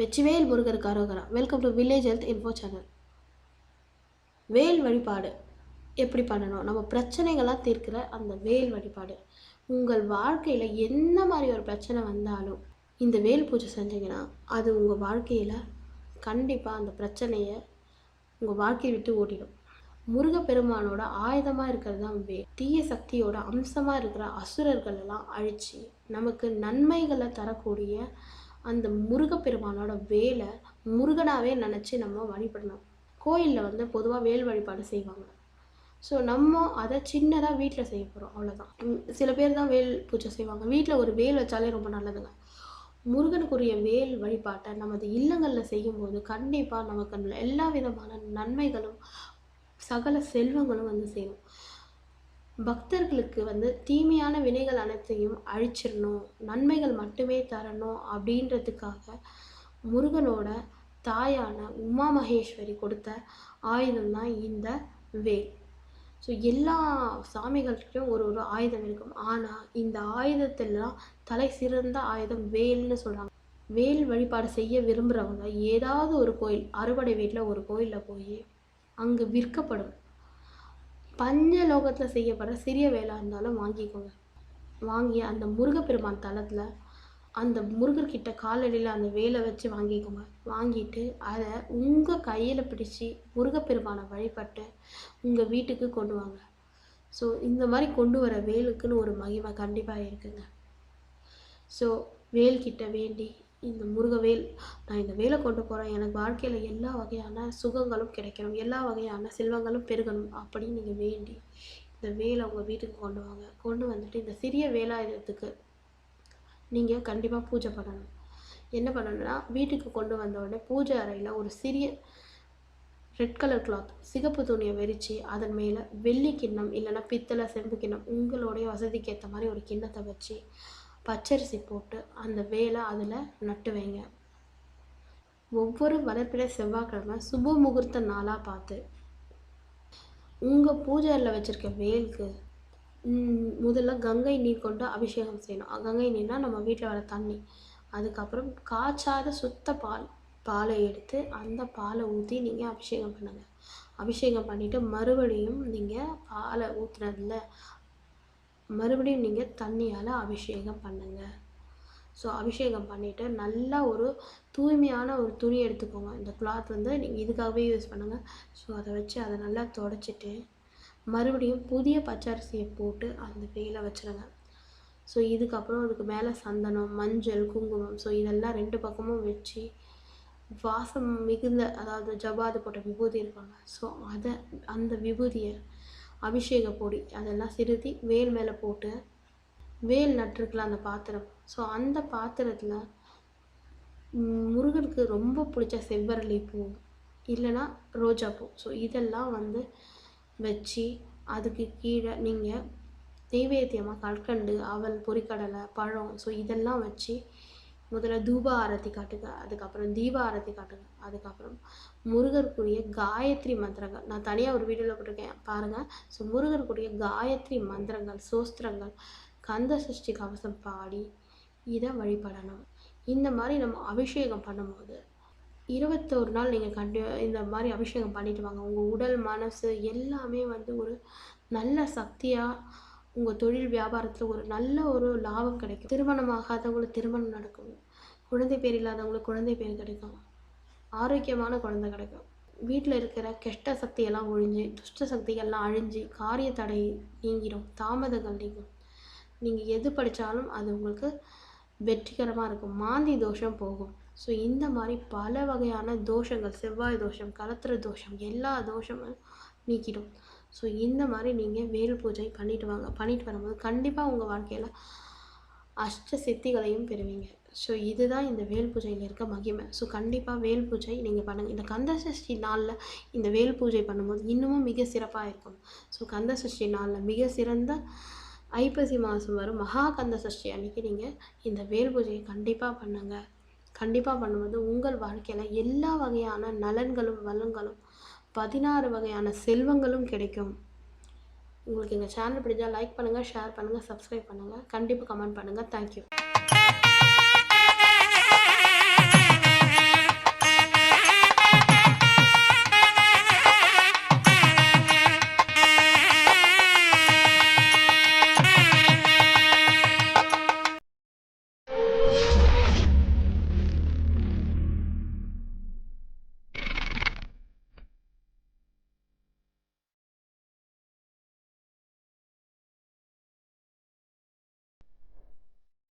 வெற்றிவேல் முருகருக்கு அரோகரா welcome to village health info channel வேல் வழிபாடு எப்படி பண்ணணும்? நம்ம பிரச்சனைகள்லாம் தீர்க்கிற அந்த வேல் வழிபாடு. உங்கள் வாழ்க்கையில் என்ன மாதிரி ஒரு பிரச்சனை வந்தாலும் இந்த வேல் பூஜை செஞ்சீங்கன்னா அது உங்கள் வாழ்க்கையில் கண்டிப்பாக அந்த பிரச்சனையை உங்கள் வாழ்க்கையை விட்டு ஓடிடும் முருகப்பெருமானோட ஆயுதமாக இருக்கிறது தான் வே தீய சக்தியோட அம்சமாக இருக்கிற அசுரர்கள் எல்லாம் அழித்து நமக்கு நன்மைகளை தரக்கூடிய அந்த முருகப்பெருமானோட வேலை முருகனாகவே நினச்சி நம்ம வழிபடணும். கோயிலில் வந்து பொதுவாக வேல் வழிபாடு செய்வாங்க. ஸோ நம்ம அதை சின்னதாக வீட்டில் செய்ய போகிறோம் அவ்வளோதான் சில பேர் தான் வேல் பூஜை செய்வாங்க. வீட்டில் ஒரு வேல் வச்சாலே ரொம்ப நல்லதுங்க. முருகனுக்குரிய வேல் வழிபாட்டை நமது இல்லங்களில் செய்யும்போது கண்டிப்பாக நமக்கு எல்லா விதமான நன்மைகளும் சகல செல்வங்களும் வந்து சேரும். பக்தர்களுக்கு வந்து தீமையான வினைகள் அனைத்தையும் அழிச்சிடணும் நன்மைகள் மட்டுமே தரணும் அப்படின்றதுக்காக முருகனோட தாயான உமா மகேஸ்வரி கொடுத்த ஆயுதம் தான் இந்த வேல் ஸோ எல்லா சாமிகள்கிட்டையும் ஒரு ஒரு ஆயுதம் இருக்கும். ஆனால் இந்த ஆயுதத்திலாம் தலை சிறந்த ஆயுதம் வேல்னு சொல்கிறாங்க வேல் வழிபாடு செய்ய விரும்புகிறவங்க ஏதாவது ஒரு கோயில் அறுபடை வீட்டில் ஒரு கோயிலில் போய் அங்கே விற்கப்படும். பஞ்சலோகத்தில் செய்யப்படுற சிறிய வேலாக இருந்தாலும் வாங்கிக்கோங்க. வாங்கி அந்த முருகப்பெருமான் தளத்தில் அந்த முருகர்கிட்ட காலடியில் அந்த வேலை வச்சு வாங்கிக்கோங்க. வாங்கிட்டு அதை உங்கள் கையில் பிடிச்சி முருகப்பெருமானை வழிபட்டு உங்கள் வீட்டுக்கு கொண்டு வாங்க. ஸோ இந்த மாதிரி கொண்டு வர வேலுக்குன்னு ஒரு மகிமை கண்டிப்பாக இருக்குங்க. ஸோ வேல்கிட்ட வேண்டி இந்த முருகவேல் நான் இந்த வேலை கொண்டு போகிறேன் எனக்கு வாழ்க்கையில் எல்லா வகையான சுகங்களும் கிடைக்கணும். எல்லா வகையான செல்வங்களும் பெருகணும் அப்படின்னு நீங்கள் வேண்டி இந்த வேலை உங்கள் வீட்டுக்கு கொண்டு வாங்க. கொண்டு வந்துட்டு இந்த சிறிய வேலாயுதத்துக்கு நீங்கள் கண்டிப்பாக பூஜை பண்ணணும். என்ன பண்ணணும்னா வீட்டுக்கு கொண்டு வந்த உடனே பூஜை அறையில் ஒரு சிறிய ரெட் கலர் கிளாத் சிகப்பு துணியை விரித்து அதன் மேலே வெள்ளி கிண்ணம் இல்லைன்னா பித்தளை செம்பு கிண்ணம் உங்களுடைய வசதிக்கு ஏற்ற மாதிரி ஒரு கிண்ணத்தை வச்சு பச்சரிசி போட்டு அந்த வேலை அதில் நட்டு வைங்க. ஒவ்வொரு வளர்ப்பிலை செவ்வாய்க்கிழமை சுப முகூர்த்த நாளாக பார்த்து. உங்கள் பூஜையில் வச்சுருக்க வேலுக்கு முதல்ல கங்கை நீர் கொண்டு அபிஷேகம் செய்யணும். கங்கை நீர்னால் நம்ம வீட்டில் வர தண்ணி. அதுக்கப்புறம் காய்ச்சாத சுத்த பால் பாலை எடுத்து அந்த பாலை ஊற்றி நீங்கள் அபிஷேகம் பண்ணுங்கள் அபிஷேகம் பண்ணிவிட்டு மறுபடியும் நீங்கள் பாலை ஊற்றுனதில் மறுபடியும் நீங்கள் தண்ணியால் அபிஷேகம் பண்ணுங்கள் ஸோ அபிஷேகம் பண்ணிவிட்டு நல்லா ஒரு தூய்மையான ஒரு துணி எடுத்துக்கோங்க. இந்த கிளாத் வந்து நீங்கள் இதுக்காகவே யூஸ் பண்ணுங்கள் ஸோ அதை வச்சு அதை நல்லா தொடச்சிட்டு மறுபடியும் புதிய பச்சரிசியை போட்டு அந்த வெயில வச்சுருங்க. ஸோ இதுக்கப்புறம் அதுக்கு மேலே சந்தனம் மஞ்சள் குங்குமம். ஸோ இதெல்லாம் ரெண்டு பக்கமும் வச்சு வாசம் மிகுந்த அதாவது ஜபாது போட்ட விபூதி இருப்பாங்க ஸோ அதை அந்த விபூதியை அபிஷேக பொடி அதெல்லாம் சிறுதி வேல் மேலே போட்டு வேல் நட்டுருக்கலாம் அந்த பாத்திரம். ஸோ அந்த பாத்திரத்தில் முருகனுக்கு ரொம்ப பிடிச்ச செவ்வரளி பூ இல்லைன்னா ரோஜா பூ. ஸோ இதெல்லாம் வந்து வச்சு அதுக்கு கீழே நீங்கள் நெய்வேத்தியமாக கற்கண்டு அவல் பொரிக்கடலை பழம் ஸோ இதெல்லாம் வச்சு முதல்ல தூப ஆரத்தி காட்டுங்க அதுக்கப்புறம் தீப ஆரத்தி காட்டுங்க அதுக்கப்புறம் முருகருக்குரிய காயத்ரி மந்திரங்கள். நான் தனியாக ஒரு வீடியோவில் போட்டிருக்கேன் பாருங்கள் ஸோ முருகருக்குரிய காயத்ரி மந்திரங்கள் சோஸ்திரங்கள் கந்த சஷ்டி கவசம் பாடி இதை வழிபடணும். இந்த மாதிரி நம்ம அபிஷேகம் பண்ணும்போது இருபத்தோரு நாள் நீங்கள் கண்டிப்பாக இந்த மாதிரி அபிஷேகம் பண்ணிட்டு வாங்க. உங்கள் உடல் மனசு எல்லாமே வந்து ஒரு நல்ல சக்தியாக உங்கள் தொழில் வியாபாரத்தில் ஒரு நல்ல ஒரு லாபம் கிடைக்கும். திருமணம் ஆகாதவங்களுக்கு திருமணம் நடக்கும். குழந்தை பேர் இல்லாதவங்களுக்கு குழந்தை பேர் கிடைக்கும். ஆரோக்கியமான குழந்தை கிடைக்கும். வீட்டில் இருக்கிற கெட்ட சக்தியெல்லாம் ஒழிஞ்சு துஷ்ட சக்திகள்லாம் அழிஞ்சு காரிய தடை நீங்கிடும் தாமதங்கள் நீங்கும். நீங்கள் எது படித்தாலும் அது உங்களுக்கு வெற்றிகரமாக இருக்கும். மாந்தி தோஷம் போகும். ஸோ இந்த மாதிரி பல வகையான தோஷங்கள் செவ்வாய் தோஷம் கலத்திர தோஷம் எல்லா தோஷமும் நீக்கிடும். ஸோ இந்த மாதிரி நீங்கள் வேல் பூஜை பண்ணிட்டு வாங்க. பண்ணிட்டு வரும்போது கண்டிப்பாக உங்கள் வாழ்க்கையில் அஷ்ட சித்திகளையும் பெறுவீங்க. ஸோ இதுதான் இந்த வேல் பூஜையில் இருக்க மகிமை. ஸோ கண்டிப்பாக வேல் பூஜை நீங்கள் பண்ணுங்கள் இந்த கந்த சஷ்டி நாளில் இந்த வேல் பூஜை பண்ணும்போது இன்னமும் மிக சிறப்பாக இருக்கும். ஸோ கந்த சஷ்டி நாளில் மிக சிறந்த ஐப்பசி மாதம் வரும். மகா கந்த சஷ்டி அன்னைக்கு நீங்கள் இந்த வேல் பூஜையை கண்டிப்பாக பண்ணுங்கள் கண்டிப்பாக பண்ணும்போது உங்கள் வாழ்க்கையில் எல்லா வகையான நலன்களும் வளங்களும் பதினாறு வகையான செல்வங்களும் கிடைக்கும். உங்களுக்கு எங்கள் சேனல் பிடிச்சா லைக் பண்ணுங்கள் ஷேர் பண்ணுங்கள் சப்ஸ்கிரைப் பண்ணுங்கள் கண்டிப்பாக கமெண்ட் பண்ணுங்கள் தேங்க்யூ